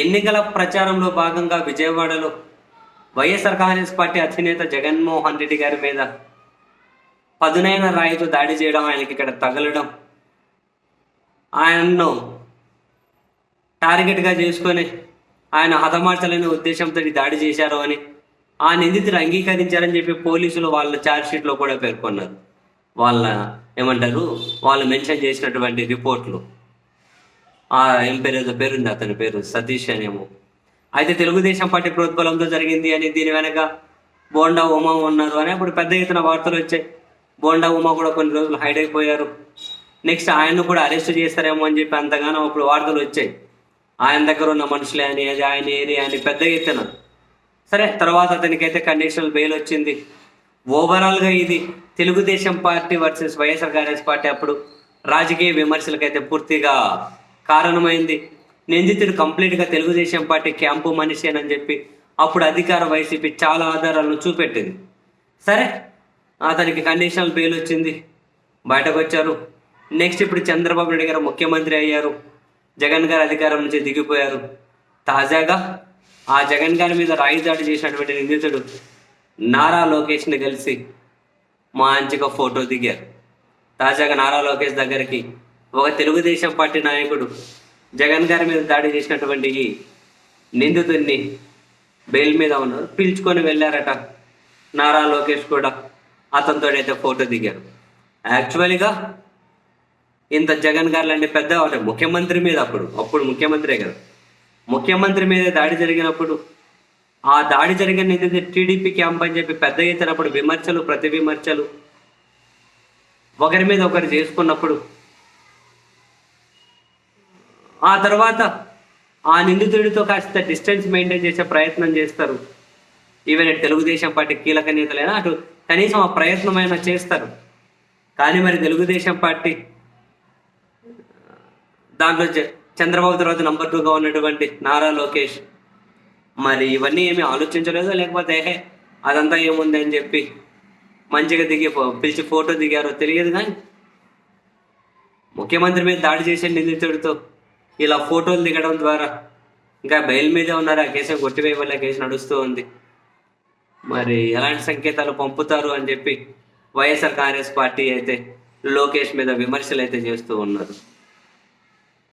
ఎన్నికల ప్రచారంలో భాగంగా విజయవాడలో వైఎస్ఆర్ కాంగ్రెస్ పార్టీ అధినేత జగన్మోహన్ రెడ్డి గారి మీద పదునైన రాయితో దాడి చేయడం ఆయనకి ఇక్కడ తగలడం ఆయనను టార్గెట్గా చేసుకొని ఆయన హతమార్చాలనే ఉద్దేశంతో దాడి చేశారు అని ఆ నిందితులు అంగీకరించారని చెప్పి పోలీసులు వాళ్ళ ఛార్జ్షీట్లో కూడా పేర్కొన్నారు. వాళ్ళ ఏమంటారు? వాళ్ళు మెన్షన్ చేసినటువంటి రిపోర్ట్లు. ఆ ఏం పేరు ఏదో పేరుంది అతని పేరు సతీష్ అనేమో అయితే తెలుగుదేశం పార్టీ ప్రోద్బలంతో జరిగింది అని దీని వెనక బోండా ఉమా ఉన్నారు అని అప్పుడు పెద్ద ఎత్తున వార్తలు వచ్చాయి. బోండా ఉమా కూడా కొన్ని రోజులు హైడ్ అయిపోయారు. నెక్స్ట్ ఆయన్ను కూడా అరెస్ట్ చేస్తారేమో అని చెప్పి అంతగానో అప్పుడు వార్తలు వచ్చాయి. ఆయన దగ్గర ఉన్న మనుషులే అని అది ఆయన ఏది అని పెద్ద ఎత్తున. సరే తర్వాత అతనికైతే కండిషనల్ బెయిల్ వచ్చింది. ఓవరాల్గా ఇది Telugudesam party versus YSR Congress party అప్పుడు రాజకీయ విమర్శలకైతే పూర్తిగా కారణమైంది. నిందితుడు కంప్లీట్గా తెలుగుదేశం పార్టీ క్యాంపు మనిషి అని చెప్పి అప్పుడు అధికార వైసీపీ చాలా ఆధారాలను చూపెట్టింది. సరే అతనికి కండిషనల్ బెయిల్ వచ్చింది. బయటకు వచ్చారు నెక్స్ట్ ఇప్పుడు చంద్రబాబు నాయుడు గారు ముఖ్యమంత్రి అయ్యారు. జగన్ గారు అధికారం నుంచి దిగిపోయారు. తాజాగా ఆ జగన్ గారి మీద రాయిదాడి చేసినటువంటి నిందితుడు నారా లోకేష్ని కలిసి మంచిగా ఫోటో దిగారు. తాజాగా నారా లోకేష్ దగ్గరికి ఒక తెలుగుదేశం పార్టీ నాయకుడు జగన్ గారి మీద దాడి చేసినటువంటి నిందితుడిని బెయిల్ మీద ఉన్నారు పిలుచుకొని వెళ్ళారట నారా లోకేష్ కూడా. అతనితో అయితే ఫోటో దిగారు. యాక్చువల్గా ఇంత జగన్ గారు లాంటి పెద్ద అంటే ముఖ్యమంత్రి మీద అప్పుడు అప్పుడు ముఖ్యమంత్రే కదా. ముఖ్యమంత్రి మీద దాడి జరిగినప్పుడు ఆ దాడి జరిగిన నిందితుడు టీడీపీ క్యాంప్ అని చెప్పి పెద్ద ఎత్తునప్పుడు విమర్శలు ప్రతి విమర్శలు ఒకరి మీద ఒకరు చేసుకున్నప్పుడు ఆ తర్వాత ఆ నిందితుడితో కాస్త డిస్టెన్స్ మెయింటైన్ చేసే ప్రయత్నం చేస్తారు. ఈవెన్ తెలుగుదేశం పార్టీ కీలక నేతలైనా అటు కనీసం ఆ ప్రయత్నమైనా చేస్తారు. కానీ మరి తెలుగుదేశం పార్టీ దాంట్లో చంద్రబాబు తర్వాత నంబర్ టూగా ఉన్నటువంటి నారా లోకేష్. మరి ఇవన్నీ ఏమీ ఆలోచించలేదు? లేకపోతే "ఏహే, అదంతా ఏముంది అని చెప్పి మంచిగా దిగి పిలిచి ఫోటో దిగారో తెలియదు కానీ ముఖ్యమంత్రి మీద దాడి చేసే నిందితుడితో ఇలా ఫోటోలు దిగడం ద్వారా ఇంకా బయలు మీదే ఉన్నారు ఆ కేసు కొట్టివేయవల్ల కేసు నడుస్తూ ఉంది. మరి ఎలాంటి సంకేతాలు పంపుతారు అని చెప్పి వైఎస్ఆర్ కాంగ్రెస్ పార్టీ అయితే లోకేష్ మీద విమర్శలు అయితే చేస్తూ ఉన్నారు.